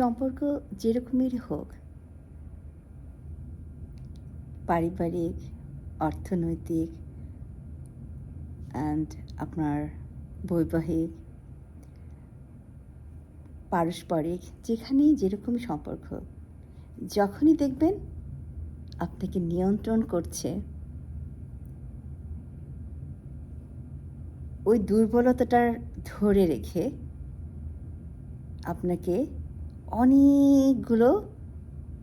সম্পর্ক যেরকমেরই হোক, পারিবারিক, অর্থনৈতিক অ্যান্ড আপনার বৈবাহিক, পারস্পরিক, যেখানেই যেরকমই সম্পর্ক, যখনই দেখবেন আপনাকে নিয়ন্ত্রণ করছে, ওই দুর্বলতাটার ধরে রেখে আপনাকে অনেকগুলো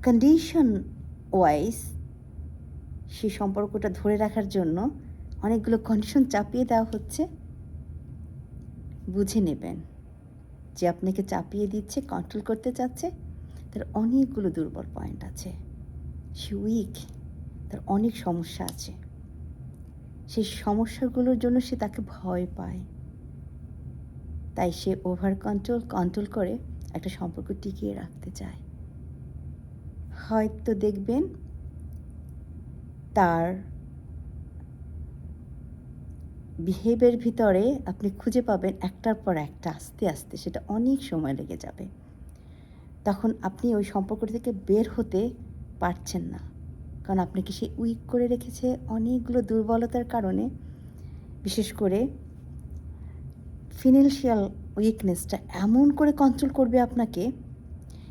কন্ডিশন ওয়াইজ সেই সম্পর্কটা ধরে রাখার জন্য অনেকগুলো কন্ডিশন চাপিয়ে দেওয়া হচ্ছে। বুঝে নেবেন যে আপনাকে চাপিয়ে দিচ্ছে কন্ট্রোল করতে চাচ্ছে। তার অনেকগুলো দুর্বল পয়েন্ট আছে। সে উইক তার অনেক সমস্যা আছে। সেই সমস্যাগুলোর জন্য সে তাকে ভয় পায়। তাই সে ওভার কন্ট্রোল কন্ট্রোল করে একটা সম্পর্ক টিকিয়ে রাখতে চায়। হয়তো দেখবেন তার বিহেভের ভিতরে আপনি খুঁজে পাবেন একটার পর একটা আস্তে আস্তে সেটা অনেক সময় লেগে যাবে। তখন আপনি ওই সম্পর্ক থেকে বের হতে পারছেন না। কারণ আপনাকে সে উইক করে রেখেছে অনেকগুলো দুর্বলতার কারণে? বিশেষ করে ফিনান্সিয়াল উইকনেসটা এমন করে কন্ট্রোল করবে আপনাকে,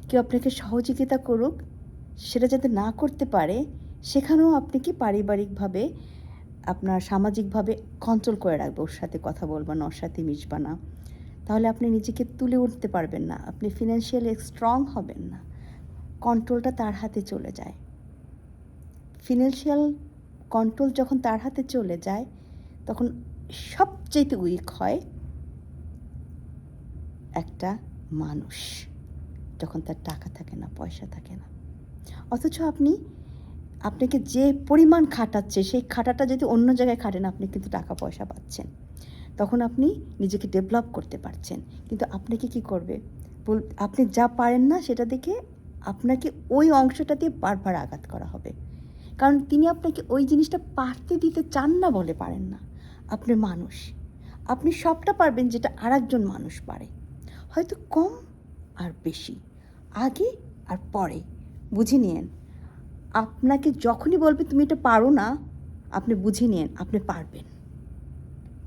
কেউ আপনাকে সহযোগিতা করুক, সেটা যাতে না করতে পারে, সেখানেও আপনি কি পারিবারিকভাবে, আপনার সামাজিকভাবে কন্ট্রোল করে রাখবে, ওর সাথে কথা বলবা না, ওর সাথে মিশবা না। তাহলে আপনি নিজেকে তুলে উঠতে পারবেন না, আপনি ফিনান্সিয়ালি স্ট্রং হবেন না। কন্ট্রোলটা তার হাতে চলে যায়। ফিনান্সিয়াল কন্ট্রোল যখন তার হাতে চলে যায়, তখন সবচেয়ে উইক হয় একটা মানুষ, যখন তার টাকা থাকে না, পয়সা থাকে না। অথচ আপনি, আপনাকে যে পরিমাণ খাটাচ্ছে, সেই খাটাটা যদি অন্য জায়গায় খাটেন, আপনি কিন্তু টাকা পয়সা পাচ্ছেন। তখন আপনি নিজেকে ডেভেলপ করতে পারছেন। কিন্তু আপনাকে কি করবে? বল, আপনি যা পারেন না, সেটা দেখে আপনাকে ওই অংশটা দিয়ে বারবার আঘাত করা হবে। কারণ তিনি আপনাকে ওই জিনিসটা পারতে দিতে চান না বলে পারেন না। আপনি মানুষ। আপনি সবটা পারবেন যেটা আরেকজন মানুষ পারে। হয়তো কম আর বেশি। আগে আর পরে। বুঝে নিয়েন। আপনাকে যখনই বলবে, তুমি এটা পারো না, আপনি বুঝে নিন আপনি পারবেন।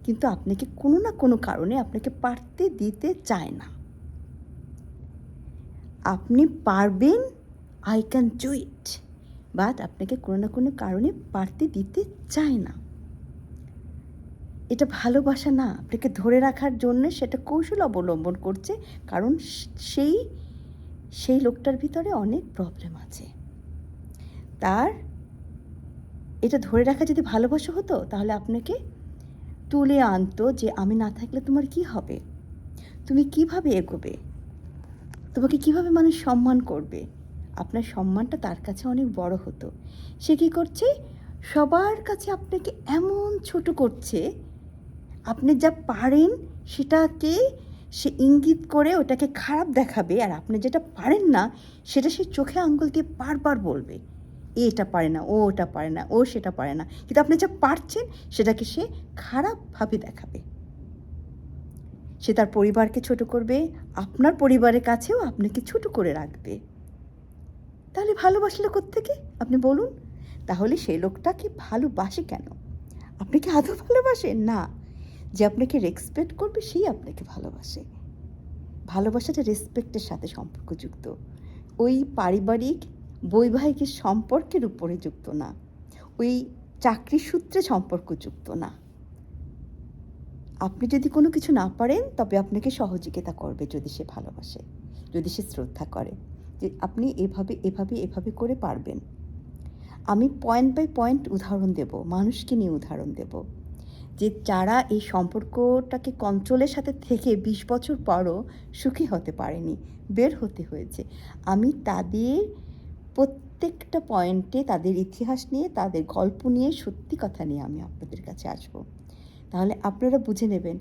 কিন্তু আপনাকে কোনো না কোনো কারণে আপনাকে পারতে দিতে চায় না। আপনি পারবেন I can do it but আপনাকে কোনো না কোনো কারণে পারতে দিতে চায় না। এটা ভালোবাসা না, আপনাকে ধরে রাখার জন্য সেটা কৌশল অবলম্বন করছে, কারণ সেই সেই লোকটার ভিতরে অনেক প্রবলেম আছে। তার, এটা ধরে রাখা যদি ভালোবাসা হতো, তাহলে আপনাকে তুলে আনতো যে, আমি না থাকলে তোমার কি হবে? তুমি কীভাবে এগোবে? তোমাকে কীভাবে মানুষ সম্মান করবে? আপনার সম্মানটা তার কাছে অনেক বড় হতো। সে কী করছে? সবার কাছে আপনাকে এমন ছোট করছে আপনি যা পারেন সেটাকে সে ইঙ্গিত করে ওটাকে খারাপ দেখাবে আর আপনি যেটা পারেন না সেটা সে চোখে আঙ্গুল দিয়ে বারবার বলবে, এ এটা পারে না, ও ওটা পারে না, ও সেটা পারে না। কিন্তু আপনি যা পারছেন সেটাকে সে খারাপভাবে দেখাবে। সে তার পরিবারকে ছোট করবে, আপনার পরিবারের কাছেও আপনাকে ছোট করে রাখবে। তাহলে ভালোবাসলে থেকে আপনি বলুন। তাহলে সেই লোকটাকে ভালোবাসে কেন? আপনি কি আদৌ ভালোবাসেন? না। যে আপনাকে রেসপেক্ট করবে, সেই আপনাকে ভালোবাসে। ভালোবাসাটা রেসপেক্টের সাথে সম্পর্কযুক্ত। ওই পারিবারিক, বৈবাহিক সম্পর্কের উপরে যুক্ত না। ওই চাকরি সূত্রে সম্পর্কযুক্ত না। আপনি যদি কোনো কিছু না পারেন, তবে আপনাকে সহযোগিতা করবে যদি সে ভালোবাসে, যদি সে শ্রদ্ধা করে যে আপনি এভাবে এভাবে এভাবে করে পারবেন। আমি পয়েন্ট বাই পয়েন্ট উদাহরণ দেব, মানুষকে নিয়ে উদাহরণ দেব। যে যারা এই সম্পর্কটাকে কন্ট্রোলের সাথে থেকে বিশ বছর পরও সুখী হতে পারেনি, বের হতে হয়েছে। আমি তাদের প্রত্যেকটা পয়েন্টে তাদের ইতিহাস নিয়ে, তাদের গল্প নিয়ে সত্যি কথা নিয়ে আমি আপনাদের কাছে আসব। তাহলে আপনারা বুঝে নেবেন,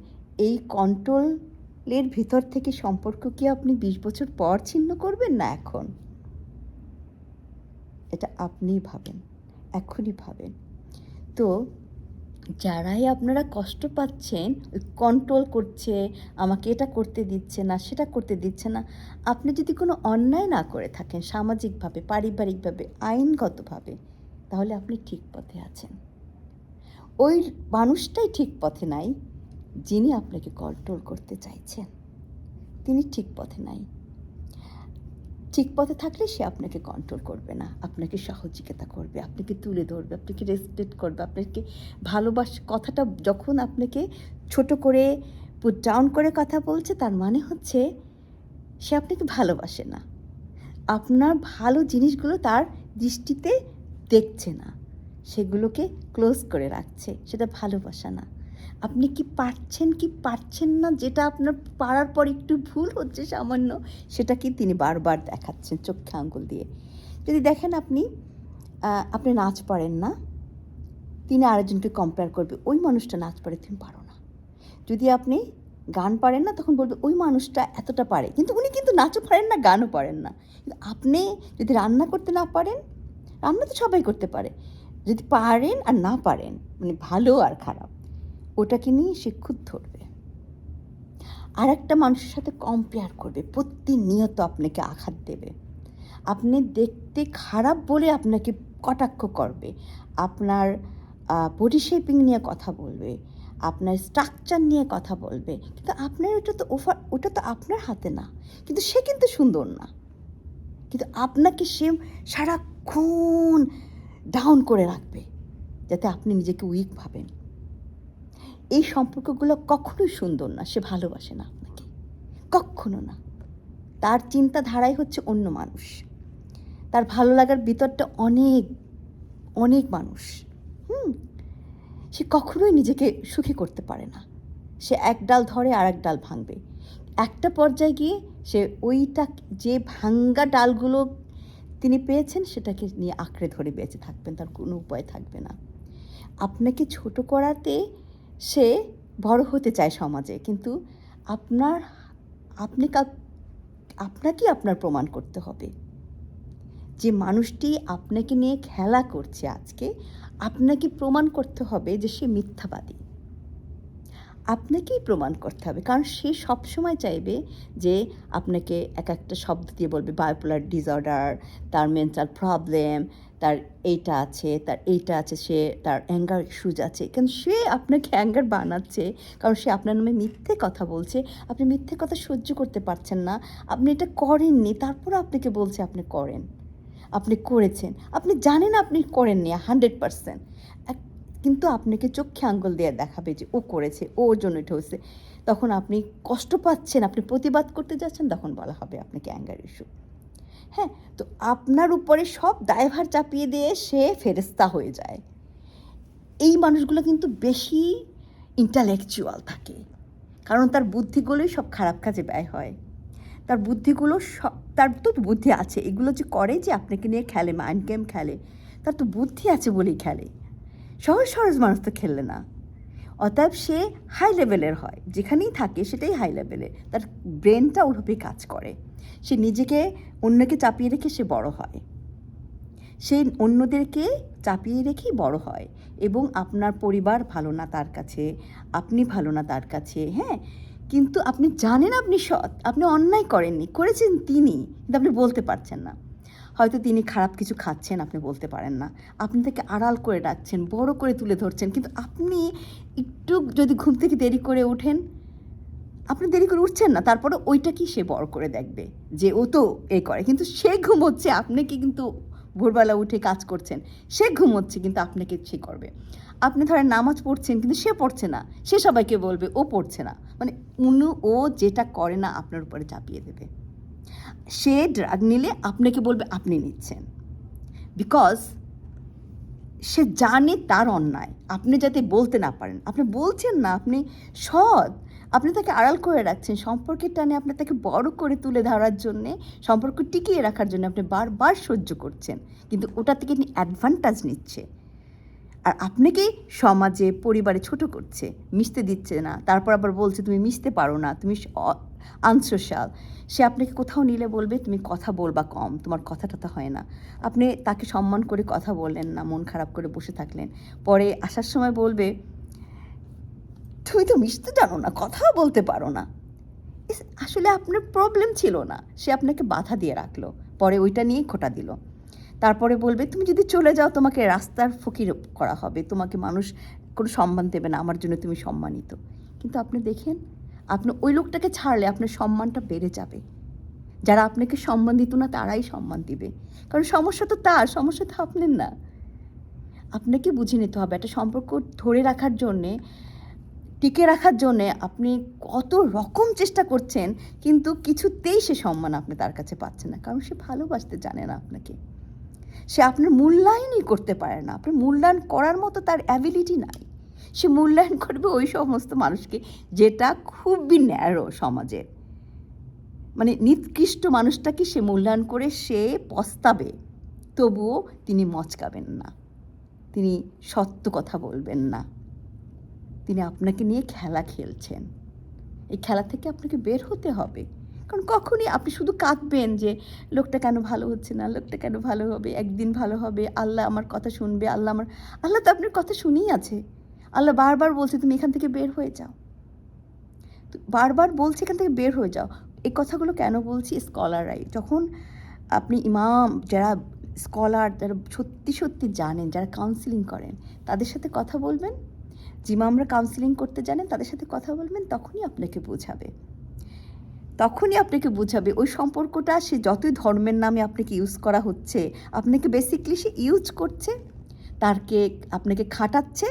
এই কন্ট্রোলের ভিতর থেকে সম্পর্ক কি আপনি বিশ বছর পর ছিন্ন করবেন না এখন? এটা আপনিই ভাবেন, এখনই ভাবেন। তো যারাই আপনারা কষ্ট পাচ্ছেন কন্ট্রোল করছে, আমাকে এটা করতে দিচ্ছে না, সেটা করতে দিচ্ছে না, আপনি যদি কোনো অন্যায় না করে থাকেন সামাজিকভাবে, পারিবারিকভাবে, আইনগতভাবে, তাহলে আপনি ঠিক পথে আছেন। ওই মানুষটাই ঠিক পথে নাই যিনি আপনাকে কন্ট্রোল করতে চাইছেন। তিনি ঠিক পথে নাই। ঠিক পথে থাকলে সে আপনাকে কন্ট্রোল করবে না। আপনাকে সহযোগিতা করবে, আপনাকে তুলে ধরবে, আপনাকে রেসপেক্ট করবে, আপনাকে ভালোবাস, কথাটা যখন আপনাকে ছোট করে পুট ডাউন করে কথা বলছে, তার মানে হচ্ছে সে আপনাকে ভালোবাসে না। আপনার ভালো জিনিসগুলো তার দৃষ্টিতে দেখছে না। সেগুলোকে ক্লোজ করে রাখছে। সেটা ভালোবাসা না। আপনি কি পারছেন কি পারছেন না? যেটা আপনার পারার পর একটু ভুল হচ্ছে সামান্য, সেটা কি তিনি বারবার দেখাচ্ছেন চোখে আঙ্গুল দিয়ে? যদি দেখেন আপনি আপনি নাচ পারেন না, তিনি আরেকজনকে কম্পেয়ার করবে, ওই মানুষটা নাচ পারে তুমি পারো না। যদি আপনি গান পারেন না, তখন বলবে, ওই মানুষটা এতটা পারে। কিন্তু উনি কিন্তু নাচও পারেন না, গানও পারেন না। কিন্তু আপনি যদি রান্না করতে না পারেন, রান্না তো সবাই করতে পারে। যদি পারেন আর না পারেন মানে ভালো আর খারাপ। ওটাকে নিয়ে সে খুদ ধরবে। আর একটা মানুষের সাথে কম্পেয়ার করবে, প্রতিনিয়ত আপনাকে আঘাত দেবে। আপনি দেখতে খারাপ বলে আপনাকে কটাক্ষ করবে। আপনার বডি শেপিং নিয়ে কথা বলবে, আপনার স্ট্রাকচার নিয়ে কথা বলবে। কিন্তু আপনার ওটা তো ওফার ওটা তো আপনার হাতে না। কিন্তু সে কিন্তু সুন্দর না। কিন্তু আপনাকে সে সারাক্ষণ ডাউন করে রাখবে, যাতে আপনি নিজেকে উইক ভাবেন। এই সম্পর্কগুলো কখনোই সুন্দর না, সে ভালোবাসে না আপনাকে। কখনো না। তার চিন্তাধারাই হচ্ছে অন্য মানুষ। তার ভালো লাগার ভিতরটা অনেক অনেক মানুষ। হুম? সে কখনোই নিজেকে সুখী করতে পারে না। সে এক ডাল ধরে আর এক ডাল ভাঙবে। একটা পর্যায়ে গিয়ে সে ওইটা, যে ভাঙ্গা ডালগুলো তিনি পেয়েছেন, সেটাকে নিয়ে আঁকড়ে ধরে বেঁচে থাকবেন, তার কোনো উপায় থাকবে না। আপনাকে ছোট করাতে সে বড় হতে চায় সমাজে, কিন্তু আপনার, আপনি কা- আপনাকেই আপনার প্রমাণ করতে হবে। যে মানুষটি আপনাকে নিয়ে খেলা করছে আজকে, আপনাকে প্রমাণ করতে হবে যে সে মিথ্যাবাদী। আপনাকেই প্রমাণ করতে হবে। কারণ সে সবসময় চাইবে যে আপনাকে এক একটা শব্দ দিয়ে বলবে বায়োপোলার ডিসঅর্ডার তার মেন্টাল প্রবলেম তার এইটা আছে, তার এইটা আছে, সে তার অ্যাঙ্গার ইস্যুজ আছে। কারণ সে আপনাকে অ্যাঙ্গার বানাচ্ছে, কারণ সে আপনার নামে মিথ্যে কথা বলছে, আপনি মিথ্যে কথা সহ্য করতে পারছেন না, আপনি এটা করেননি তারপর আপনাকে বলছে আপনি করেন। আপনি করেছেন, আপনি জানেন আপনি করেননি হান্ড্রেড পারসেন্ট কিন্তু আপনাকে চোখে আঙ্গুল দিয়ে দেখাবে যে ও করেছে ওর জন্য এটা হয়েছে তখন আপনি কষ্ট পাচ্ছেন, আপনি প্রতিবাদ করতে যাচ্ছেন, তখন বলা হবে আপনাকে অ্যাঙ্গার ইস্যু হ্যাঁ তো আপনার উপরে সব দায়ভার চাপিয়ে দিয়ে সে ফেরেস্তা হয়ে যায়। এই মানুষগুলো কিন্তু বেশি ইন্টালেকচুয়াল থাকে। কারণ তার বুদ্ধিগুলোই সব খারাপ কাজে ব্যয় হয়। তার বুদ্ধিগুলো সব, তার তো বুদ্ধি আছে। এগুলো যে করে যে আপনাকে নিয়ে খেলে মাইন্ড গেম খেলে, তার তো বুদ্ধি আছে বলেই খেলে। সহজ সহজ মানুষ তো খেললে না। অতএব সে হাই লেভেলের হয়। যেখানেই থাকে সেটাই হাই লেভেলের তার ব্রেনটা ওভাবেই কাজ করে। সে নিজেকে অন্যকে চাপিয়ে রেখে সে বড় হয়। সে অন্যদেরকে চাপিয়ে রেখেই বড় হয় এবং আপনার পরিবার ভালো না তার কাছে, আপনি ভালো না তার কাছে হ্যাঁ? কিন্তু আপনি জানেন আপনি সৎ। আপনি অন্যায় করেননি, করেছেন তিনি, কিন্তু আপনি বলতে পারছেন না। হয়তো তিনি খারাপ কিছু খাচ্ছেন, আপনি বলতে পারেন না। আপনি তাকে আড়াল করে রাখছেন বড় করে তুলে ধরছেন। কিন্তু আপনি একটু যদি ঘুম থেকে দেরি করে ওঠেন, আপনি দেরি করে উঠছেন না, তারপরে ওইটা কি সে বড় করে দেখবে? যে ও তো এ করে। কিন্তু সে ঘুমোচ্ছে আপনি কি কিন্তু ভোরবেলা উঠে কাজ করছেন। সে ঘুমোচ্ছে, কিন্তু আপনাকে সে করবে। আপনি ধরেন নামাজ পড়ছেন, কিন্তু সে পড়ছে না। সে সবাইকে বলবে, ও পড়ছে না। মানে উনি, ও যেটা করে না, আপনার উপরে চাপিয়ে দেবে। সে ড্রাগ নিলে আপনাকে বলবে, আপনি নিচ্ছেন। বিকজ সে জানে তার অন্যায়। আপনি যাতে বলতে না পারেন। আপনি বলছেন না, আপনি সৎ। আপনি তাকে আড়াল করে রাখছেন। সম্পর্কের টানে আপনি তাকে বড় করে তুলে ধরার জন্যে, সম্পর্ক টিকিয়ে রাখার জন্য আপনি বারবার সহ্য করছেন। কিন্তু ওটা থেকে অ্যাডভান্টেজ নিচ্ছে। আর আপনাকেই সমাজে, পরিবারে ছোট করছে, মিশতে দিচ্ছে না, তারপর আবার বলছে তুমি মিশতে পারো না, তুমি আনসোশাল, সে আপনাকে কোথাও নিলে বলবে, তুমি কথা বলবা কম, তোমার কথা টথা হয় না। আপনি তাকে সম্মান করে কথা বললেন না, মন খারাপ করে বসে থাকলেন, পরে আসার সময় বলবে, তুমি তো মিশতে জানো না, কথাও বলতে পারো না। আসলে আপনার প্রবলেম ছিল না, সে আপনাকে বাধা দিয়ে রাখল, পরে ওইটা নিয়েই খোটা দিল। তারপরে বলবে, তুমি যদি চলে যাও, তোমাকে রাস্তার ফকির করা হবে। তোমাকে মানুষ কোনো সম্মান দেবে না। আমার জন্য তুমি সম্মানিত। কিন্তু আপনি দেখেন, আপনি ওই লোকটাকে ছাড়লে আপনার সম্মানটা বেড়ে যাবে। যারা আপনাকে সম্মান দিত না, তারাই সম্মান দিবে। কারণ সমস্যা তো তার, সমস্যা তো আপনার না। আপনাকে বুঝে নিতে হবে, একটা সম্পর্ক ধরে রাখার জন্যে, টিকে রাখার জন্যে আপনি কত রকম চেষ্টা করছেন, কিন্তু কিছুতেই সে সম্মান আপনি তার কাছে পাচ্ছেন না। কারণ সে ভালোবাসতে জানে না আপনাকে। সে আপনার মূল্যায়নই করতে পারে না। আপনার মূল্যায়ন করার মতো তার অ্যাবিলিটি নাই। সে মূল্যায়ন করবে ওই সমস্ত মানুষকে যেটা খুবই ন্যারো সমাজের। মানে নিকৃষ্ট মানুষটাকে সে মূল্যায়ন করে সে পস্তাবে, তবুও তিনি মচকাবেন না। তিনি সত্য কথা বলবেন না। তিনি আপনাকে নিয়ে খেলা খেলছেন। এই খেলা থেকে আপনাকে বের হতে হবে। কারণ কখনই আপনি শুধু কাঁদবেন যে, লোকটা কেন ভালো হচ্ছে না? লোকটা কেন ভালো হবে? একদিন ভালো হবে। আল্লাহ আমার কথা শুনবে। আল্লাহ আমার আল্লাহ তো আপনার কথা শুনেই আছে। আল্লাহ বারবার বলছে, তুমি এখান থেকে বের হয়ে যাও। বারবার বলছে, এখান থেকে বের হয়ে যাও। এই কথাগুলো কেন বলছি? স্কলাররাই। যখন আপনি ইমাম, যারা স্কলার, যারা সত্যি সত্যি জানেন, যারা কাউন্সিলিং করেন, তাদের সাথে কথা বলবেন। যে ইমামরা কাউন্সিলিং করতে জানেন, তাদের সাথে কথা বলবেন, তখনই আপনাকে বোঝাবে। তখনই আপনাকে বোঝাবে, ওই সম্পর্কটা সে যতই ধর্মের নামে আপনাকে ইউজ করা হচ্ছে, আপনাকে বেসিকলি সে ইউজ করছে, তারকে আপনাকে খাটাচ্ছে,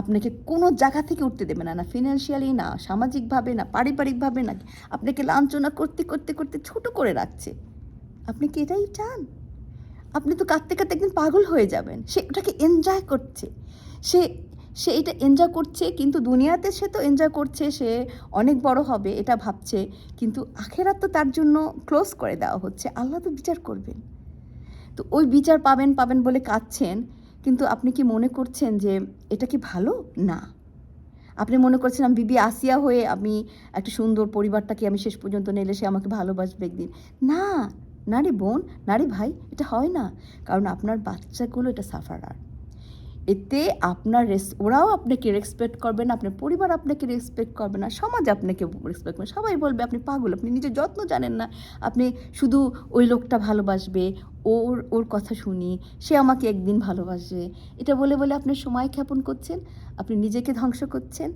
আপনাকে কোনো জায়গা থেকে উঠতে দেবে না না ফিনান্সিয়ালি না সামাজিকভাবে, না পারিবারিকভাবে, না আপনাকে লাঞ্ছনা করতে করতে করতে ছোট করে রাখছে। আপনি কি এটাই চান? আপনি তো কাঁদতে কাঁদতে একদিন পাগল হয়ে যাবেন, সে ওটাকে এনজয় করছে, সে সে এটা এনজয় করছে, কিন্তু দুনিয়াতে সে তো এনজয় করছে, সে অনেক বড় হবে, এটা ভাবছে। কিন্তু আখেরাত তো তার জন্য ক্লোজ করে দেওয়া হচ্ছে। আল্লাহ তো বিচার করবেন। তো ওই বিচার পাবেন পাবেন বলে কাঁদছেন, কিন্তু আপনি কি মনে করছেন যে এটা কি ভালো? না। আপনি মনে করছেন, আমি বিবি আসিয়া হয়ে আমি একটা সুন্দর পরিবারটাকে আমি শেষ পর্যন্ত নিলে সে আমাকে ভালোবাসবে একদিন। না না রে বোন, না রে ভাই, এটা হয় না। কারণ আপনার বাচ্চাগুলো এটা সাফারার এতে আপনার রেস ওরাও আপনাকে রেসপেক্ট করবে না, আপনার পরিবার আপনাকে রেসপেক্ট করবে না, সমাজ আপনাকে রেসপেক্ট করবে সবাই বলবে, আপনি পাগল, আপনি নিজের যত্ন জানেন না। আপনি শুধু ওই লোকটা ভালোবাসবে, ওর ওর কথা শুনি, সে আমাকে একদিন ভালোবাসবে এটা বলে বলে আপনি সময় ক্ষেপণ করছেন? আপনি নিজেকে ধ্বংস করছেন?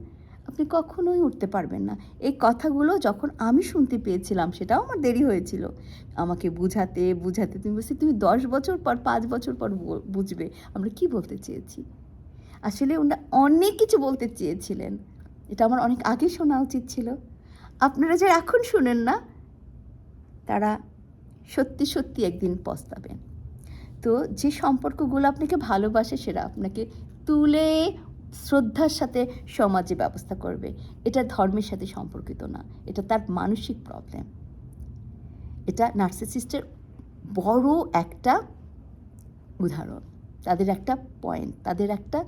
আপনি কখনোই উঠতে পারবেন না। এই কথাগুলো যখন আমি শুনতে পেয়েছিলাম, সেটাও আমার দেরি হয়েছিল। আমাকে বুঝাতে বুঝাতে তুমি বলছি, তুমি দশ বছর পর, পাঁচ বছর পর বুঝবে, আমরা কি বলতে চেয়েছি? আসলে ওনারা অনেক কিছু বলতে চেয়েছিলেন। এটা আমার অনেক আগে শোনা উচিত ছিল। আপনারা যে এখন শুনেন না, তারা সত্যি সত্যি একদিন পস্তাবেন। তো যে সম্পর্কগুলো আপনাকে ভালোবাসে, সেটা আপনাকে তুলে শ্রদ্ধার সাথে সমাজে ব্যবস্থা করবে। এটা ধর্মের সাথে সম্পর্কিত না। এটা তার মানসিক প্রবলেম এটা নার্সিসিস্টের বড় একটা উদাহরণ। তাদের একটা পয়েন্ট তাদের একটা